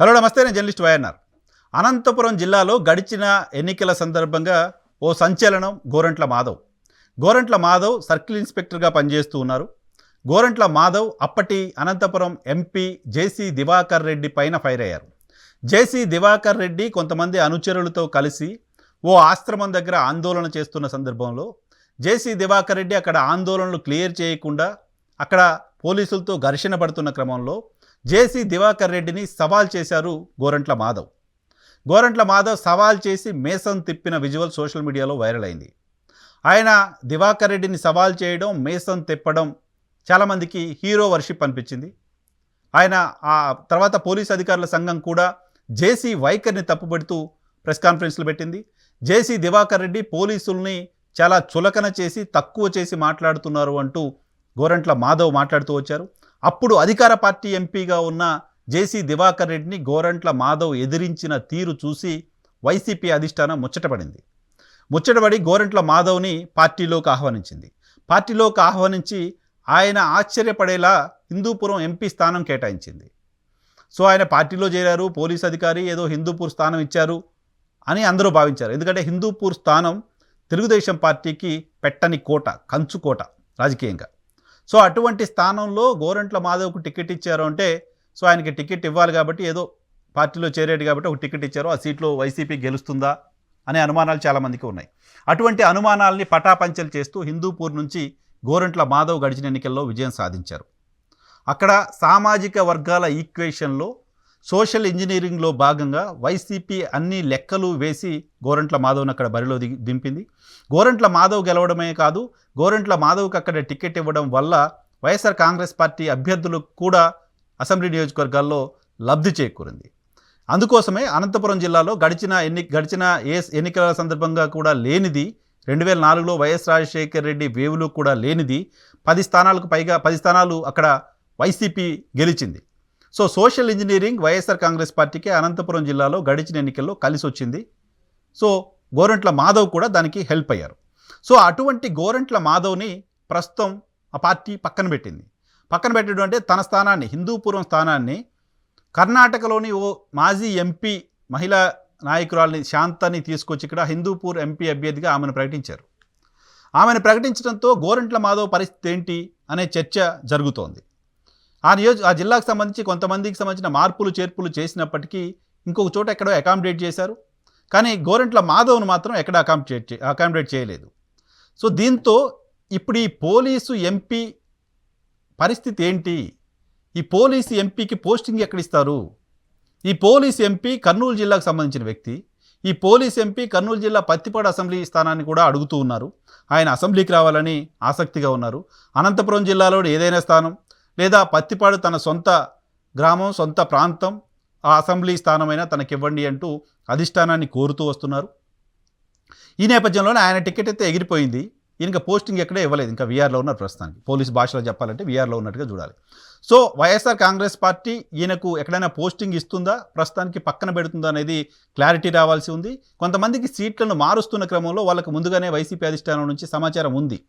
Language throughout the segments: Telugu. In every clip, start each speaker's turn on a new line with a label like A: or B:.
A: హలో నమస్తే నేను జర్నలిస్ట్ వైఎన్ఆర్. అనంతపురం జిల్లాలో గడిచిన ఎన్నికల సందర్భంగా ఓ సంచలనం గోరంట్ల మాధవ్. గోరంట్ల మాధవ్ సర్కిల్ ఇన్స్పెక్టర్గా పనిచేస్తూ ఉన్నారు. గోరంట్ల మాధవ్ అప్పటి అనంతపురం ఎంపీ జేసీ దివాకర్ రెడ్డి పైన ఫైర్ అయ్యారు. జేసీ దివాకర్ రెడ్డి కొంతమంది అనుచరులతో కలిసి ఓ ఆశ్రమం దగ్గర ఆందోళన చేస్తున్న సందర్భంలో జేసీ దివాకర్ రెడ్డి అక్కడ ఆందోళనలు క్లియర్ చేయకుండా అక్కడ పోలీసులతో ఘర్షణ పడుతున్న క్రమంలో జేసీ దివాకర్ రెడ్డిని సవాల్ చేశారు గోరంట్ల మాధవ్. గోరంట్ల మాధవ్ సవాల్ చేసి మేసం తిప్పిన విజువల్ సోషల్ మీడియాలో వైరల్ అయింది. ఆయన దివాకర్ రెడ్డిని సవాల్ చేయడం మేసం తిప్పడం చాలామందికి హీరో వర్షిప్ అనిపించింది. ఆయన ఆ తర్వాత పోలీస్ అధికారుల సంఘం కూడా జేసీ వైఖరిని తప్పుపెడుతూ ప్రెస్ కాన్ఫరెన్స్లు పెట్టింది. జేసీ దివాకర్ రెడ్డి పోలీసుల్ని చాలా చులకన చేసి తక్కువ చేసి మాట్లాడుతున్నారు అంటూ గోరంట్ల మాధవ్ మాట్లాడుతూ వచ్చారు. అప్పుడు అధికార పార్టీ ఎంపీగా ఉన్న జేసీ దివాకర్ రెడ్డిని గోరంట్ల మాధవ్ ఎదిరించిన తీరు చూసి వైసీపీ అధిష్టానం ముచ్చటపడింది. ముచ్చటపడి గోరంట్ల మాధవ్ని పార్టీలోకి ఆహ్వానించింది. పార్టీలోకి ఆహ్వానించి ఆయన ఆశ్చర్యపడేలా హిందూపురం ఎంపీ స్థానం కేటాయించింది. సో ఆయన పార్టీలో చేరారు పోలీస్ అధికారి ఏదో హిందూపూర్ స్థానం ఇచ్చారు అని అందరూ భావించారు. ఎందుకంటే హిందూపూర్ స్థానం తెలుగుదేశం పార్టీకి పెట్టని కోట కంచు కోట రాజకీయంగా. సో అటువంటి స్థానంలో గోరంట్ల మాధవ్కు టికెట్ ఇచ్చారు అంటే సో ఆయనకి టికెట్ ఇవ్వాలి కాబట్టి ఏదో పార్టీలో చేరాడు కాబట్టి ఒక టికెట్ ఇచ్చారు ఆ సీట్లో వైసీపీ గెలుస్తుందా అనే అనుమానాలు చాలామందికి ఉన్నాయి. అటువంటి అనుమానాల్ని పటాపంచలు చేస్తూ హిందూపూర్ నుంచి గోరంట్ల మాధవ్ గడిచిన ఎన్నికల్లో విజయం సాధించారు. అక్కడ సామాజిక వర్గాల ఈక్వేషన్లో సోషల్ ఇంజనీరింగ్లో భాగంగా వైసీపీ అన్ని లెక్కలు వేసి గోరంట్ల మాధవ్ని అక్కడ బరిలో దిగి దింపింది. గోరంట్ల మాధవ్ గెలవడమే కాదు గోరంట్ల మాధవ్కి అక్కడ టికెట్ ఇవ్వడం వల్ల వైఎస్ఆర్ కాంగ్రెస్ పార్టీ అభ్యర్థులు కూడా అసెంబ్లీ నియోజకవర్గాల్లో లబ్ధి చేకూరింది. అందుకోసమే అనంతపురం జిల్లాలో గడిచిన ఎన్ని గడిచిన ఏ ఎన్నికల సందర్భంగా కూడా లేనిది రెండు వేల నాలుగులో వైఎస్ రాజశేఖర్ రెడ్డి వేవులు కూడా లేనిది పది స్థానాలకు పైగా పది స్థానాలు అక్కడ వైసీపీ గెలిచింది. So social engineering YSR Congress పార్టీకి అనంతపురం జిల్లాలో గడిచిన ఎన్నికల్లో కలిసి వచ్చింది సో గోరంట్ల మాధవ్ కూడా దానికి హెల్ప్ అయ్యారు. సో అటువంటి గోరంట్ల మాధవ్ని ప్రస్తుతం ఆ పార్టీ పక్కన పెట్టింది. పక్కన పెట్టడం అంటే తన స్థానాన్ని హిందూపురం స్థానాన్ని కర్ణాటకలోని ఓ మాజీ ఎంపీ మహిళా నాయకురాల్ని శాంతని తీసుకొచ్చి ఇక్కడ హిందూపూర్ ఎంపీ అభ్యర్థిగా ఆమెను ప్రకటించారు. ఆమెను ప్రకటించడంతో గోరంట్ల మాధవ్ పరిస్థితి ఏంటి అనే చర్చ జరుగుతోంది. ఆ నియోజ ఆ జిల్లాకు సంబంధించి కొంతమందికి సంబంధించిన మార్పులు చేర్పులు చేసినప్పటికీ ఇంకొక చోట ఎక్కడో అకామిడేట్ చేశారు. కానీ గోరంట్ల మాధవ్ను మాత్రం ఎక్కడ అకామిడేట్ చే అకామిడేట్ చేయలేదు. సో దీంతో ఇప్పుడు ఈ పోలీసు ఎంపీ పరిస్థితి ఏంటి? ఈ పోలీసు ఎంపీకి పోస్టింగ్ ఎక్కడిస్తారు? ఈ పోలీస్ ఎంపీ కర్నూలు జిల్లాకు సంబంధించిన వ్యక్తి ఈ పోలీస్ ఎంపీ కర్నూలు జిల్లా పత్తిపాడు అసెంబ్లీ స్థానాన్ని కూడా అడుగుతూ ఉన్నారు. ఆయన అసెంబ్లీకి రావాలని ఆసక్తిగా ఉన్నారు. అనంతపురం జిల్లాలో ఏదైనా స్థానం లేదా పత్తిపాడు తన సొంత గ్రామం సొంత ప్రాంతం ఆ అసెంబ్లీ స్థానమైనా తనకివ్వండి అంటూ అధిష్టానాన్ని కోరుతూ వస్తున్నారు. ఈ నేపథ్యంలోనే ఆయన టికెట్ అయితే ఎగిరిపోయింది. ఈయనకి పోస్టింగ్ ఎక్కడే ఇవ్వలేదు. ఇంకా వీఆర్లో ఉన్నారు ప్రస్తుతానికి. పోలీస్ భాషలో చెప్పాలంటే వీఆర్లో ఉన్నట్టుగా చూడాలి. సో వైఎస్ఆర్ కాంగ్రెస్ పార్టీ ఈయనకు ఎక్కడైనా పోస్టింగ్ ఇస్తుందా? ప్రస్తుతానికి పక్కన పెడుతుందా అనేది క్లారిటీ రావాల్సి ఉంది. కొంతమందికి సీట్లను మారుస్తున్న క్రమంలో వాళ్ళకు ముందుగానే వైసీపీ అధిష్టానం నుంచి సమాచారం ఉంది.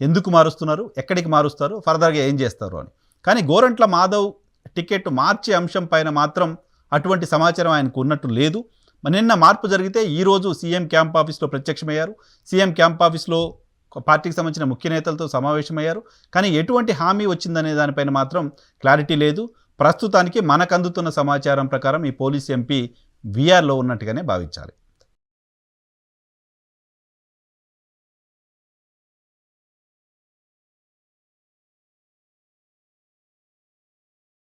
A: ఎందుకు మారుస్తున్నారు? ఎక్కడికి మారుస్తారు? ఫర్దర్గా ఏం చేస్తారు అని. కానీ గోరంట్ల మాధవ్ టికెట్ మార్చే అంశం పైన మాత్రం అటువంటి సమాచారం ఆయనకు ఉన్నట్టు లేదు. నిన్న మార్పు జరిగితే ఈరోజు సీఎం క్యాంప్ ఆఫీస్లో ప్రత్యక్షమయ్యారు. సీఎం క్యాంప్ ఆఫీస్లో పార్టీకి సంబంధించిన ముఖ్య నేతలతో సమావేశమయ్యారు. కానీ ఎటువంటి హామీ వచ్చిందనే దానిపైన మాత్రం క్లారిటీ లేదు. ప్రస్తుతానికి మనకు అందుతున్న సమాచారం ప్రకారం ఈ పోలీస్ ఎంపీ వీఆర్లో ఉన్నట్టుగానే భావించాలి.